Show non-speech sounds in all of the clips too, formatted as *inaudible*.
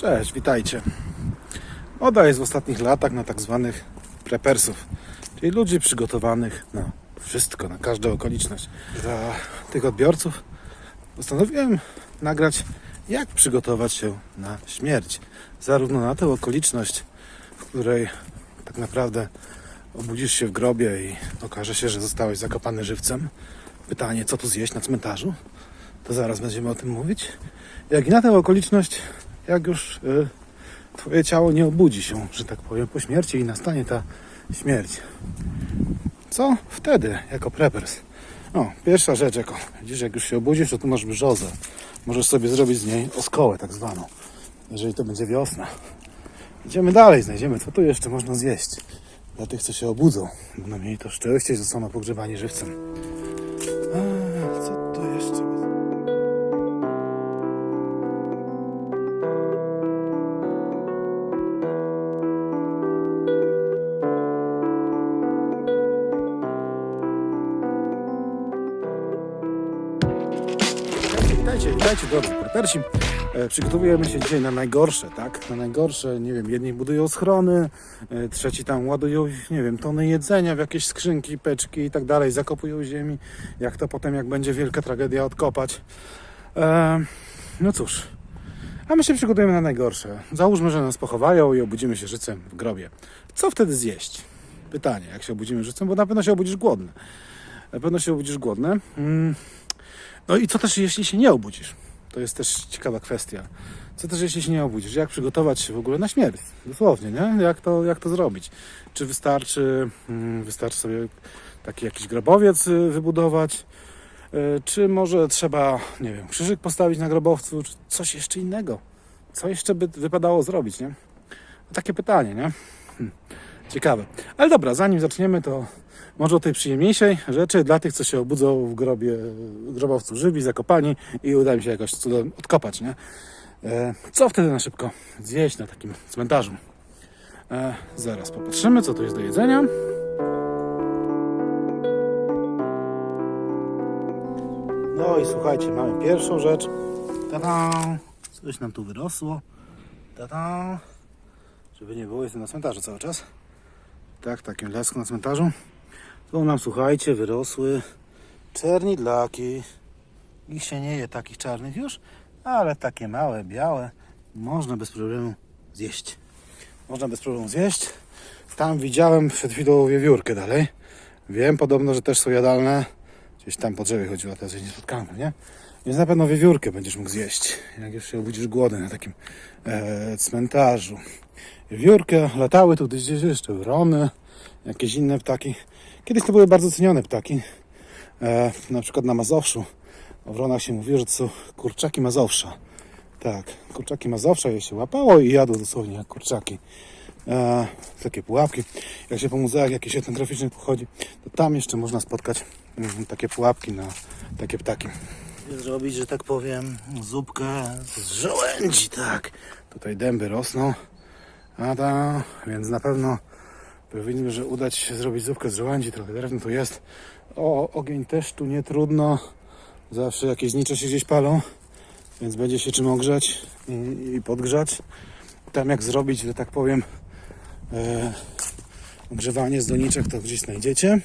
Cześć, witajcie. Moda jest w ostatnich latach na tak zwanych prepersów, czyli ludzi przygotowanych na wszystko, na każdą okoliczność. Dla tych odbiorców postanowiłem nagrać, jak przygotować się na śmierć. Zarówno na tę okoliczność, w której tak naprawdę obudzisz się w grobie i okaże się, że zostałeś zakopany żywcem. Pytanie, co tu zjeść na cmentarzu? To zaraz będziemy o tym mówić. Jak i na tę okoliczność, jak już y, Twoje ciało nie obudzi się, że tak powiem, po śmierci i nastanie ta śmierć. Co wtedy, jako preppers? O, pierwsza rzecz, jako widzisz, jak już się obudzisz, to tu masz brzozę. Możesz sobie zrobić z niej oskołę tak zwaną, jeżeli to będzie wiosna. Idziemy dalej, znajdziemy, co tu jeszcze można zjeść. Dla tych, co się obudzą, będą mieli to szczęście, że zostaną pogrzebani żywcem. Drodzy prepersi. E, Przygotowujemy się dzisiaj na najgorsze, tak? Na najgorsze, nie wiem, jedni budują schrony, e, trzeci tam ładują, nie wiem, tony jedzenia w jakieś skrzynki, peczki i tak dalej, zakopują ziemi. Jak to potem, jak będzie wielka tragedia, odkopać. E, no cóż, a my się przygotujemy na najgorsze. Załóżmy, że nas pochowają i obudzimy się życem w grobie. Co wtedy zjeść? Pytanie, jak się obudzimy życem, bo na pewno się obudzisz głodny. Na pewno się obudzisz głodny. Mm. No i co też jeśli się nie obudzisz? To jest też ciekawa kwestia. Co też jeśli się nie obudzisz? Jak przygotować się w ogóle na śmierć? Dosłownie, nie? Jak to, jak to zrobić? Czy wystarczy, mm, wystarczy sobie taki jakiś grobowiec y, wybudować? Y, Czy może trzeba, nie wiem, krzyżyk postawić na grobowcu? Czy coś jeszcze innego? Co jeszcze by wypadało zrobić, nie? No, takie pytanie, nie? Hm. Ciekawe. Ale dobra, zanim zaczniemy, to może o tej przyjemniejszej rzeczy dla tych, co się obudzą w grobie, grobowcu żywi, zakopani i uda im się jakoś cudem odkopać, nie? E, co wtedy na szybko zjeść na takim cmentarzu? E, zaraz popatrzymy, co tu jest do jedzenia. No i słuchajcie, mamy pierwszą rzecz. Tada! Coś nam tu wyrosło. Tada! Żeby nie było, jestem na cmentarzu cały czas. Tak, takim lasku na cmentarzu. Tu nam, słuchajcie, wyrosły czernidlaki. Ich się nie je takich czarnych już, ale takie małe, białe można bez problemu zjeść. Można bez problemu zjeść. Tam widziałem przed chwilą wiewiórkę dalej. Wiem podobno, że też są jadalne. Gdzieś tam po drzewie chodziła, teraz jej nie spotkałem, nie? Więc na pewno wiewiórkę będziesz mógł zjeść, jak już się obudzisz głodny na takim e, cmentarzu. Wiewiórkę, latały tu gdzieś jeszcze wrony, jakieś inne ptaki. Kiedyś to były bardzo cenione ptaki. E, na przykład na Mazowszu. O wronach się mówiło, że to są kurczaki Mazowsza. Tak, kurczaki Mazowsza je się łapało i jadło dosłownie jak kurczaki. E, takie pułapki. Jak się po muzeach jakichś etnograficznych pochodzi, to tam jeszcze można spotkać mm, takie pułapki na takie ptaki. Zrobić, że tak powiem, zupkę z żołędzi, tak. Tutaj dęby rosną. A ta, więc na pewno powinno, że udać się zrobić zupkę z żołędzi. Trochę drewno tu jest. O, ogień też tu nie trudno. Zawsze jakieś znicze się gdzieś palą, więc będzie się czym ogrzać i, i podgrzać. Tam jak zrobić, że tak powiem, e, ogrzewanie z doniczek, to gdzieś znajdziecie.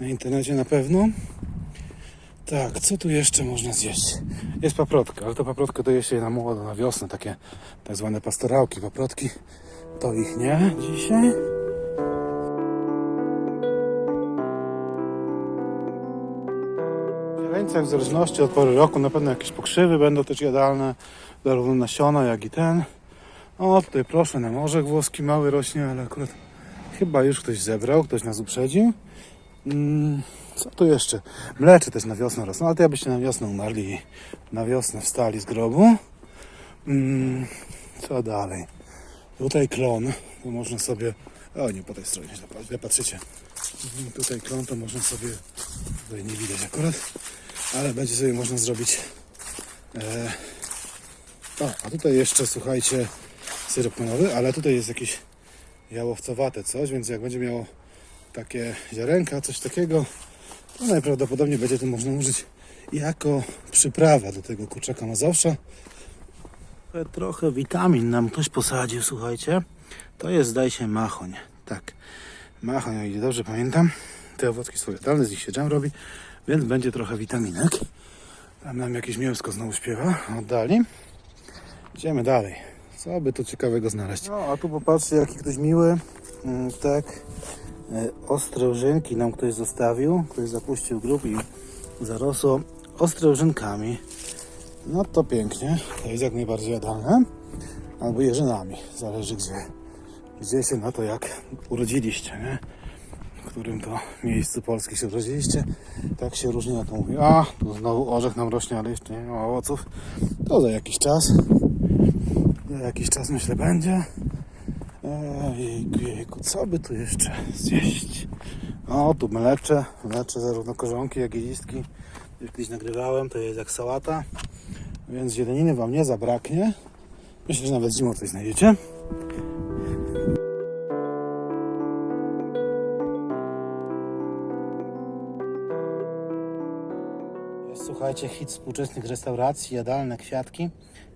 Na internecie na pewno. Tak, co tu jeszcze można zjeść? Jest paprotka, ale to paprotkę to na młodo, na wiosnę, takie tak zwane pastorałki, paprotki. To ich nie dzisiaj. Zieleńcach w zależności od pory roku na pewno jakieś pokrzywy będą też jadalne, zarówno nasiona jak i ten. O, tutaj proszę, na morzek włoski mały rośnie, ale akurat chyba już ktoś zebrał, ktoś nas uprzedził. Mm, co tu jeszcze? Mlecze też na wiosnę rosną, ale to jakbyście na wiosnę umarli na wiosnę wstali z grobu. Mm, co dalej? Tutaj klon, to można sobie... O, nie po tej stronie, źle patrzycie. Mhm, Tutaj klon to można sobie... Tutaj nie widać akurat, ale będzie sobie można zrobić... E, o, a tutaj jeszcze, słuchajcie, syrop klonowy, ale tutaj jest jakieś jałowcowate coś, więc jak będzie miało takie ziarenka, coś takiego, to najprawdopodobniej będzie to można użyć jako przyprawa do tego kurczaka mazowsza. Trochę, trochę witamin nam ktoś posadził, słuchajcie. To jest, zdaje się, machoń. Tak, machoń, o ile dobrze pamiętam. Te owocki są jadalne, z nich się dżem robi, więc będzie trochę witaminek. Tam nam jakieś mięsko znowu śpiewa, oddali. Idziemy dalej. Co by tu ciekawego znaleźć? No, a tu popatrzcie, jaki ktoś miły. Mm, tak, e, ostrożynki nam ktoś zostawił. Ktoś zapuścił grób i zarosło ostrożynkami. No to pięknie. To jest jak najbardziej jadalne. Albo jeżynami. Zależy gdzie. Gdzie się na to jak urodziliście, nie? Którym to miejscu Polski się urodziliście. Tak się różnie na to mówi. A, tu znowu orzech nam rośnie, ale jeszcze nie ma owoców. To za jakiś czas. Za jakiś czas myślę będzie. Ejku, jejku, co by tu jeszcze zjeść? O, tu mlecze, mlecze zarówno korzonki, jak i listki. Już kiedyś nagrywałem, to jest jak sałata, więc zieleniny Wam nie zabraknie. Myślę, że nawet zimą coś znajdziecie. Słuchajcie, hit współczesnych restauracji, jadalne kwiatki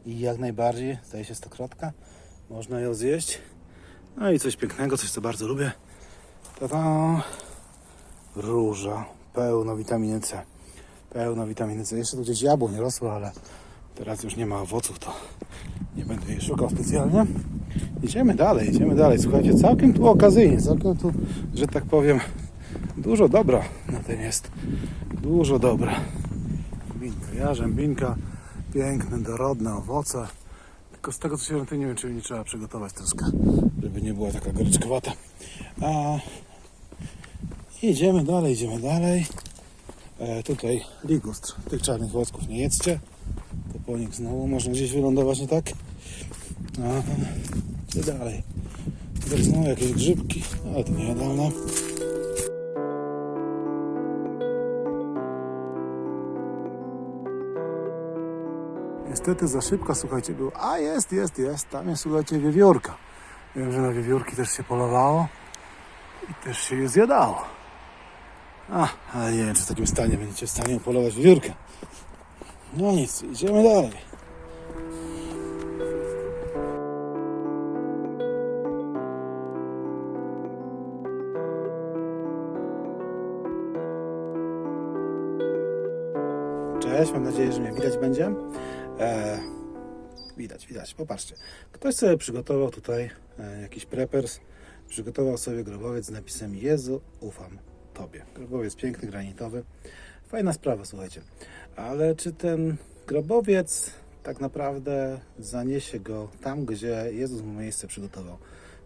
i jak najbardziej, zdaje się stokrotka, można ją zjeść. No i coś pięknego, coś co bardzo lubię. Ta róża, pełno witaminy C. Pełno witaminy C. Jeszcze tu gdzieś jabłko nie rosło, ale teraz już nie ma owoców, to nie będę jej szukał specjalnie. Idziemy dalej, idziemy dalej. Słuchajcie, całkiem tu okazyjnie, całkiem tu, że tak powiem, dużo dobra na tym jest. Dużo dobra. Binka, jarzębinka, piękne, dorodne owoce. Tylko z tego co się orientuję, nie wiem czy nie trzeba przygotować troszkę, żeby nie była taka goryczkowata. A idziemy dalej, idziemy dalej. E, tutaj ligustr. Tych czarnych włosków nie jedzcie. To po nich znowu można gdzieś wylądować, nie tak? A, dalej? Znowu jakieś grzybki, ale to nie Niestety za szybko, słuchajcie, było. A jest, jest, jest. Tam jest, słuchajcie, wiewiórka. Wiem, że na wiewiórki też się polowało i też się je zjadało. A, ale nie wiem, czy w takim stanie będziecie w stanie polować wiewiórkę. No nic, idziemy dalej. Cześć, mam nadzieję, że mnie widać będzie. E, widać, widać. Popatrzcie. Ktoś sobie przygotował tutaj e, jakiś preppers, przygotował sobie grobowiec z napisem Jezu, ufam Tobie. Grobowiec piękny, granitowy. Fajna sprawa, słuchajcie. Ale czy ten grobowiec tak naprawdę zaniesie go tam, gdzie Jezus mu miejsce przygotował?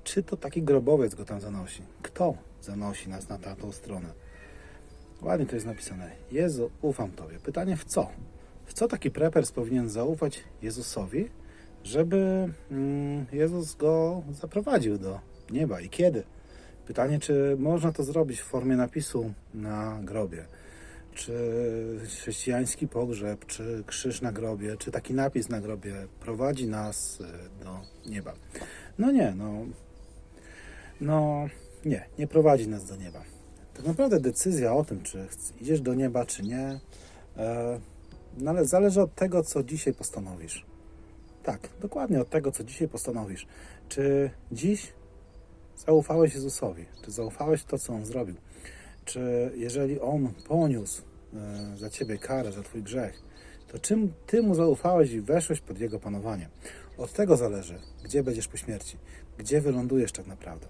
Czy to taki grobowiec go tam zanosi? Kto zanosi nas na tamtą stronę? Ładnie to jest napisane. Jezu, ufam Tobie. Pytanie w co? Co taki preppers powinien zaufać Jezusowi, żeby mm, Jezus go zaprowadził do nieba i kiedy? Pytanie, czy można to zrobić w formie napisu na grobie? Czy chrześcijański pogrzeb, czy krzyż na grobie, czy taki napis na grobie prowadzi nas y, do nieba? No nie, no, no nie, nie prowadzi nas do nieba. Tak naprawdę decyzja o tym, czy idziesz do nieba, czy nie, e, no ale zależy od tego, co dzisiaj postanowisz. Tak, dokładnie od tego, co dzisiaj postanowisz. Czy dziś zaufałeś Jezusowi? Czy zaufałeś to, co On zrobił? Czy jeżeli On poniósł e, za Ciebie karę, za Twój grzech, to czym Ty Mu zaufałeś i weszłeś pod Jego panowanie? Od tego zależy, gdzie będziesz po śmierci, gdzie wylądujesz tak naprawdę.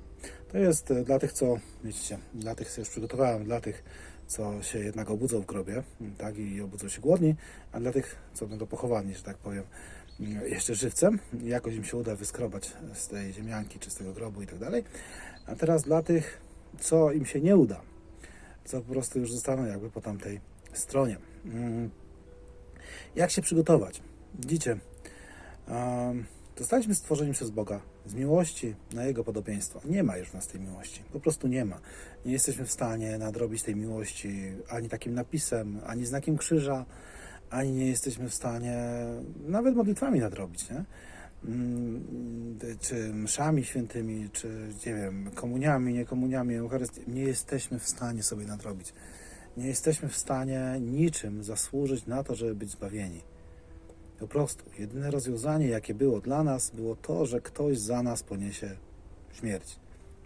To jest e, dla tych, co, widzicie, dla tych, co już przygotowałem, dla tych, co się jednak obudzą w grobie, tak, i obudzą się głodni, a dla tych, co będą pochowani, że tak powiem, jeszcze żywcem, jakoś im się uda wyskrobać z tej ziemianki, czy z tego grobu i tak dalej. A teraz dla tych, co im się nie uda, co po prostu już zostaną jakby po tamtej stronie. Mm. Jak się przygotować? Widzicie, um, zostaliśmy stworzeni przez Boga z miłości na Jego podobieństwo. Nie ma już w nas tej miłości. Po prostu nie ma. Nie jesteśmy w stanie nadrobić tej miłości ani takim napisem, ani znakiem krzyża, ani nie jesteśmy w stanie nawet modlitwami nadrobić, nie? Mm, Czy mszami świętymi, czy nie wiem, komuniami, nie komuniami, Eucharystią. Nie jesteśmy w stanie sobie nadrobić. Nie jesteśmy w stanie niczym zasłużyć na to, żeby być zbawieni. Po prostu. Jedyne rozwiązanie, jakie było dla nas, było to, że ktoś za nas poniesie śmierć.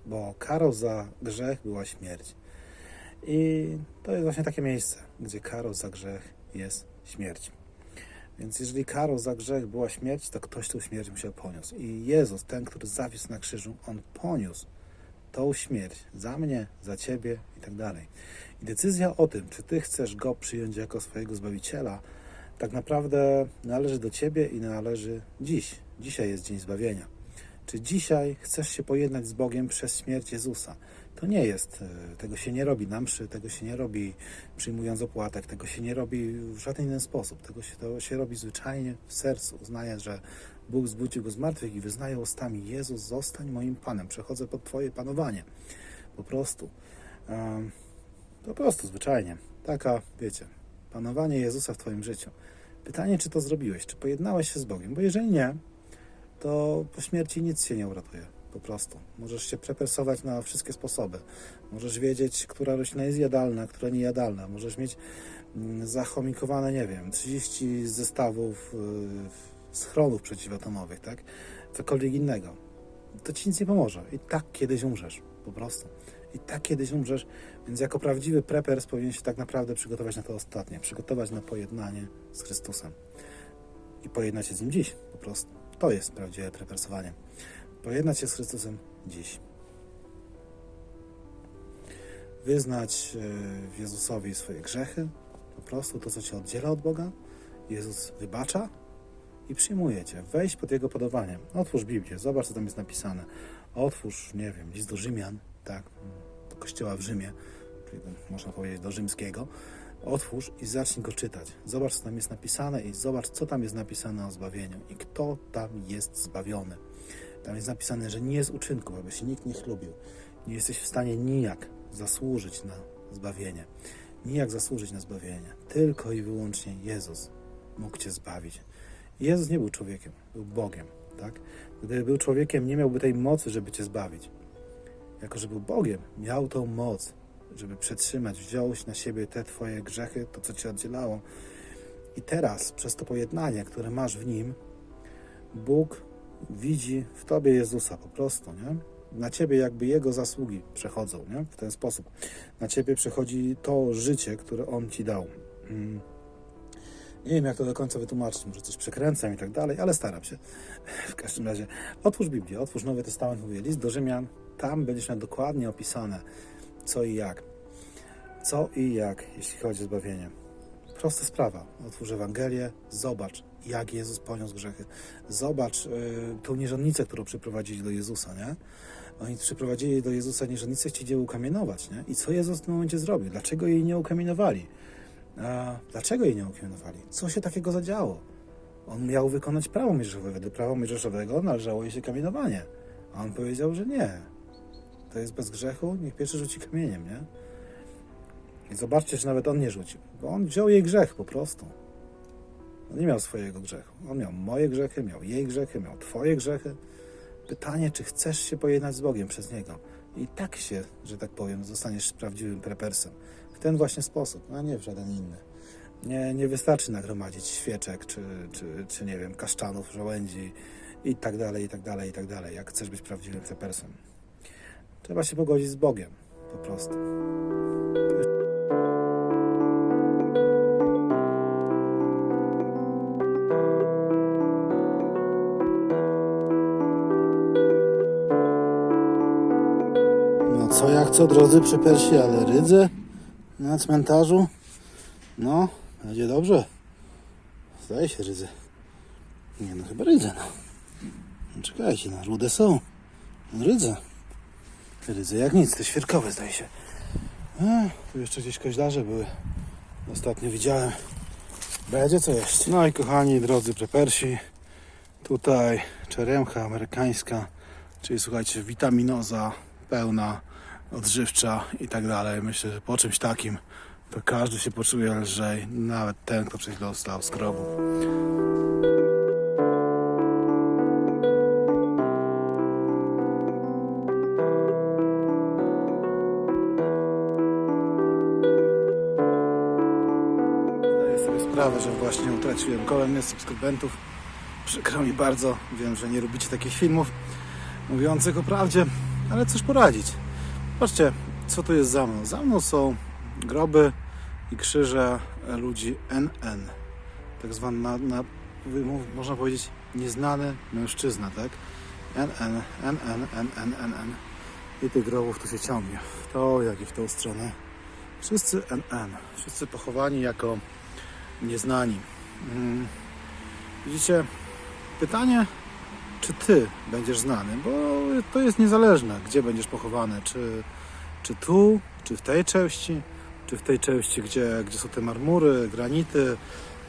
Bo karą za grzech była śmierć. I to jest właśnie takie miejsce, gdzie karą za grzech jest śmierć. Więc jeżeli karą za grzech była śmierć, to ktoś tą śmierć musiał poniósł. I Jezus, ten, który zawisł na krzyżu, on poniósł tą śmierć za mnie, za ciebie i tak dalej. I decyzja o tym, czy ty chcesz go przyjąć jako swojego zbawiciela, tak naprawdę należy do ciebie i należy dziś. Dzisiaj jest dzień zbawienia. Czy dzisiaj chcesz się pojednać z Bogiem przez śmierć Jezusa? To nie jest, e, tego się nie robi na mszy, tego się nie robi przyjmując opłatek, tego się nie robi w żaden inny sposób. Tego się, to się robi zwyczajnie w sercu, uznając, że Bóg zbudził go z martwych i wyznaje ustami: Jezus, zostań moim Panem, przechodzę pod Twoje panowanie. Po prostu. Po prostu, zwyczajnie. Taka, wiecie, panowanie Jezusa w Twoim życiu. Pytanie, czy to zrobiłeś, czy pojednałeś się z Bogiem, bo jeżeli nie, to po śmierci nic się nie uratuje. Po prostu. Możesz się przepersować na wszystkie sposoby. Możesz wiedzieć, która roślina jest jadalna, która niejadalna. Możesz mieć mm, zachomikowane, nie wiem, 30 zestawów yy, schronów przeciwatomowych, tak? Cokolwiek innego. To ci nic nie pomoże. I tak kiedyś umrzesz. Po prostu. I tak kiedyś umrzesz. Więc jako prawdziwy prepers powinien się tak naprawdę przygotować na to ostatnie. Przygotować na pojednanie z Chrystusem. I pojednać się z Nim dziś. Po prostu. To jest prawdziwe prepersowanie. Pojednać się z Chrystusem dziś. Wyznać e, Jezusowi swoje grzechy, po prostu to, co cię oddziela od Boga. Jezus wybacza i przyjmuje cię. Wejdź pod Jego podawanie. Otwórz Biblię, zobacz, co tam jest napisane. Otwórz, nie wiem, list do Rzymian, tak, kościoła w Rzymie, czyli można powiedzieć do rzymskiego. Otwórz i zacznij go czytać. Zobacz, co tam jest napisane i zobacz, co tam jest napisane o zbawieniu i kto tam jest zbawiony. Tam jest napisane, że nie z uczynków, aby się nikt nie chlubił. Nie jesteś w stanie nijak zasłużyć na zbawienie. Nijak zasłużyć na zbawienie. Tylko i wyłącznie Jezus mógł Cię zbawić. Jezus nie był człowiekiem, był Bogiem. Tak? Gdyby był człowiekiem, nie miałby tej mocy, żeby Cię zbawić. Jako, że był Bogiem, miał tą moc, żeby przetrzymać, wziąć na siebie te Twoje grzechy, to, co Cię oddzielało. I teraz, przez to pojednanie, które masz w Nim, Bóg widzi w Tobie Jezusa po prostu, nie? Na Ciebie jakby Jego zasługi przechodzą, nie? W ten sposób. Na Ciebie przechodzi to życie, które On Ci dał. Mm. Nie wiem, jak to do końca wytłumaczyć, może coś przekręcam i tak dalej, ale staram się. *laughs* W każdym razie, otwórz Biblię, otwórz Nowy Testament, mówię, list do Rzymian, tam będziesz miał dokładnie opisane, co i jak. Co i jak, jeśli chodzi o zbawienie. Prosta sprawa. Otwórz Ewangelię, zobacz, jak Jezus poniósł grzechy. Zobacz y, tą nierządnicę, którą przyprowadzili do Jezusa, nie? Oni przyprowadzili do Jezusa nierządnicę, chcieli ją ukamienować, nie? I co Jezus w tym momencie zrobił? Dlaczego jej nie ukamienowali? A dlaczego jej nie ukamienowali? Co się takiego zadziało? On miał wykonać prawo mojżeszowe. Według prawa mojżeszowego należało jej się kamienowanie. A on powiedział, że nie. To jest bez grzechu, niech pierwszy rzuci kamieniem, nie? I zobaczcie, że nawet on nie rzucił, bo on wziął jej grzech po prostu. On nie miał swojego grzechu. On miał moje grzechy, miał jej grzechy, miał twoje grzechy. Pytanie, czy chcesz się pojednać z Bogiem przez Niego. I tak się, że tak powiem, zostaniesz prawdziwym prepersem. W ten właśnie sposób, a nie w żaden inny. Nie, nie wystarczy nagromadzić świeczek, czy, czy, czy nie wiem, kaszczanów, żołędzi i tak dalej, i tak dalej, i tak dalej, jak chcesz być prawdziwym prepersem. Trzeba się pogodzić z Bogiem, po prostu. No co jak co, drodzy przepersi, ale rydze na cmentarzu? No, będzie dobrze. Zdaje się rydze. Nie no, chyba rydze, no. no czekajcie, no, rude są. Rydze. Rydze jak nic, te świerkowe zdaje się. A, tu jeszcze gdzieś koźlarze były. Ostatnio widziałem. Będzie co jeść. No i kochani, drodzy prepersi, tutaj czeremcha amerykańska, czyli słuchajcie, witaminoza pełna, odżywcza i tak dalej. Myślę, że po czymś takim to każdy się poczuje lżej, nawet ten, kto przecież dostał z sprawę, że właśnie utraciłem kolejnych subskrybentów. Przykro mi bardzo, wiem, że nie lubicie takich filmów mówiących o prawdzie, ale cóż poradzić. Patrzcie, co tu jest za mną. Za mną są groby i krzyże ludzi NN. Tak zwany, na, na, można powiedzieć, nieznany mężczyzna, tak? NN, NN, NN, NN. I tych grobów tu się ciągnie. W to, jak i w tą stronę. Wszyscy NN. Wszyscy pochowani jako nieznani. Mm. Widzicie, pytanie, czy ty będziesz znany, bo to jest niezależne, gdzie będziesz pochowany, czy, czy tu, czy w tej części, czy w tej części, gdzie, gdzie są te marmury, granity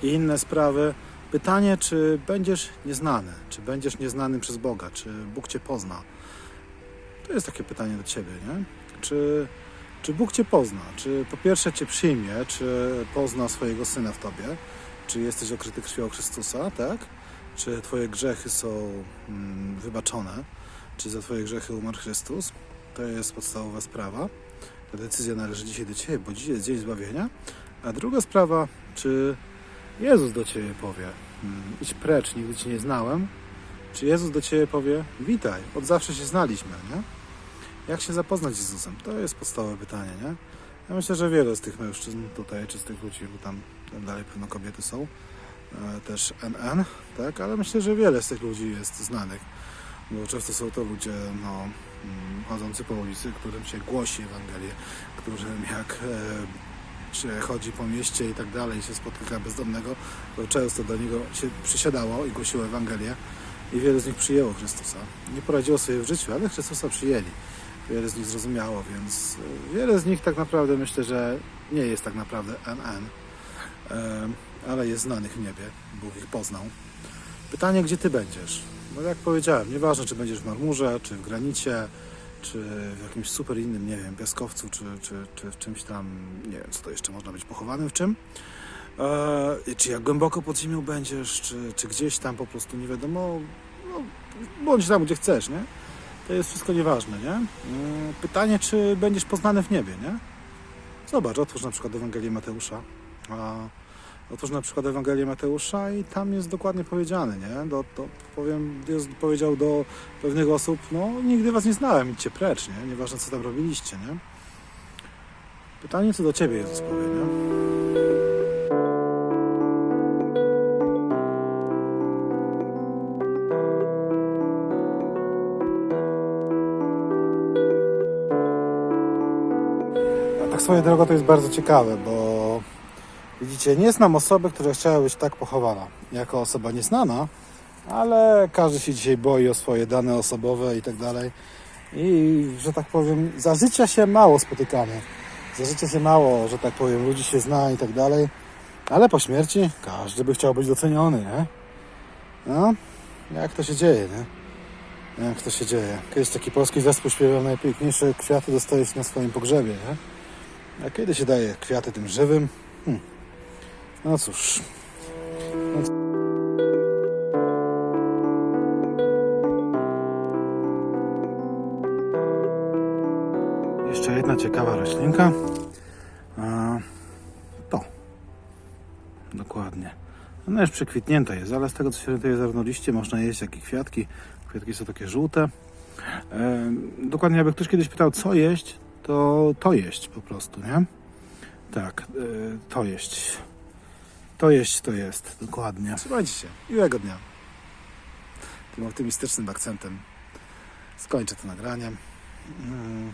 i inne sprawy. Pytanie, czy będziesz nieznany, czy będziesz nieznany przez Boga, czy Bóg cię pozna. To jest takie pytanie do ciebie, nie? Czy, czy Bóg cię pozna? Czy po pierwsze cię przyjmie, czy pozna swojego syna w tobie? Czy jesteś okryty krwią Chrystusa, tak? Czy twoje grzechy są mm, wybaczone? Czy za twoje grzechy umarł Chrystus? To jest podstawowa sprawa. Ta decyzja należy dzisiaj do ciebie, bo dzisiaj jest dzień zbawienia. A druga sprawa, czy Jezus do ciebie powie, mm, idź precz, nigdy cię nie znałem. Czy Jezus do ciebie powie, witaj, od zawsze się znaliśmy, nie? Jak się zapoznać z Jezusem? To jest podstawowe pytanie, nie? Ja myślę, że wiele z tych mężczyzn tutaj, czy z tych ludzi, bo tam, dalej pewno kobiety są, e, też NN, tak? Ale myślę, że wiele z tych ludzi jest znanych, bo często są to ludzie, no, mm, chodzący po ulicy, którym się głosi Ewangelię, którym jak e, się chodzi po mieście i tak dalej, się spotyka bezdomnego, to często do niego się przysiadało i głosiło Ewangelię i wiele z nich przyjęło Chrystusa. Nie poradziło sobie w życiu, ale Chrystusa przyjęli. Wiele z nich zrozumiało, więc e, wiele z nich tak naprawdę myślę, że nie jest tak naprawdę NN, ale jest znanych w niebie. Bóg ich poznał. Pytanie, gdzie ty będziesz? No jak powiedziałem, nieważne czy będziesz w marmurze, czy w granicie, czy w jakimś super innym, nie wiem, piaskowcu, czy, czy, czy w czymś tam, nie wiem, co to jeszcze można być pochowanym w czym. E, czy jak głęboko pod ziemią będziesz, czy, czy gdzieś tam po prostu nie wiadomo, no, bądź tam, gdzie chcesz, nie? To jest wszystko nieważne, nie? Mm, Pytanie, czy będziesz poznany w niebie, nie? Zobacz, otwórz na przykład Ewangelię Mateusza. A, otwórz na przykład Ewangelię Mateusza i tam jest dokładnie powiedziane, nie? Do, powiem, Jezus powiedział do pewnych osób, no nigdy was nie znałem, idźcie precz, nie? Nieważne co tam robiliście, nie? Pytanie, co do ciebie Jezus powie, nie? Swoją drogą to jest bardzo ciekawe, bo widzicie, nie znam osoby, która chciała być tak pochowana. Jako osoba nieznana, ale każdy się dzisiaj boi o swoje dane osobowe i tak dalej. I, że tak powiem, za życia się mało spotykamy. Za życia się mało, że tak powiem, ludzi się zna i tak dalej. Ale po śmierci każdy by chciał być doceniony, nie? No, jak to się dzieje, nie? Jak to się dzieje? Kiedyś taki polski zespół śpiewał najpiękniejsze kwiaty dostajesz na swoim pogrzebie, nie? A kiedy się daje kwiaty tym żywym? Hm. No cóż. No Jeszcze jedna ciekawa roślinka. A, to. Dokładnie. Ona już przekwitnięta jest, ale z tego co się orientuję, zarówno liście można jeść, jak i kwiatki. Kwiatki są takie żółte. E, dokładnie, jakby ktoś kiedyś pytał, co jeść, to to jeść po prostu, nie? Tak, e, to jeść. To jeść to jest, dokładnie. Słuchajcie się, miłego dnia. Tym optymistycznym akcentem skończę to nagranie. Mm.